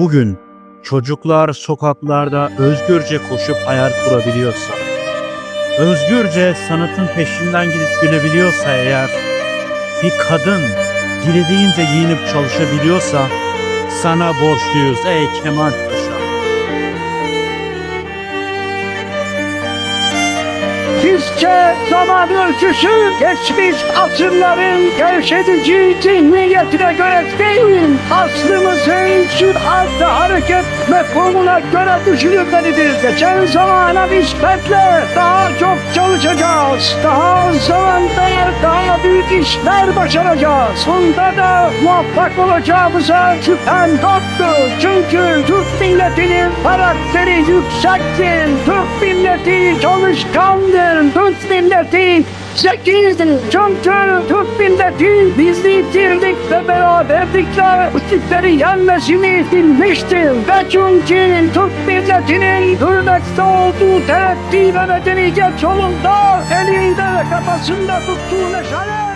bugün çocuklar sokaklarda özgürce koşup hayal kurabiliyorsa, özgürce sanatın peşinden gidip gülebiliyorsa eğer, bir kadın dilediğince giyinip çalışabiliyorsa, sana borçluyuz ey Kemal Paşa. Bizce zaman ölçüsü geçmiş asırların gevşetici zihniyetine göre değil, aslımızın süratle hareket mefhumuna göre düşünülmelidir. Geçen zamana nispetle daha çok çalışacağız. Daha zamanda daha büyük işler başaracağız. Bunda da muvaffak olacağımıza şüphem yoktur. Çünkü Türk milletinin karakteri yüksektir. Türk milleti çalışkandır. Türk milleti zekidir. Çünkü Türk milleti birlikte beraberlikle rakipleri yenmesini bilmiştir. Ve çünkü Türk milletinin hürmette olduğu terakki ve medeniyet yolunda elinde ve kafasında tuttuğu meşale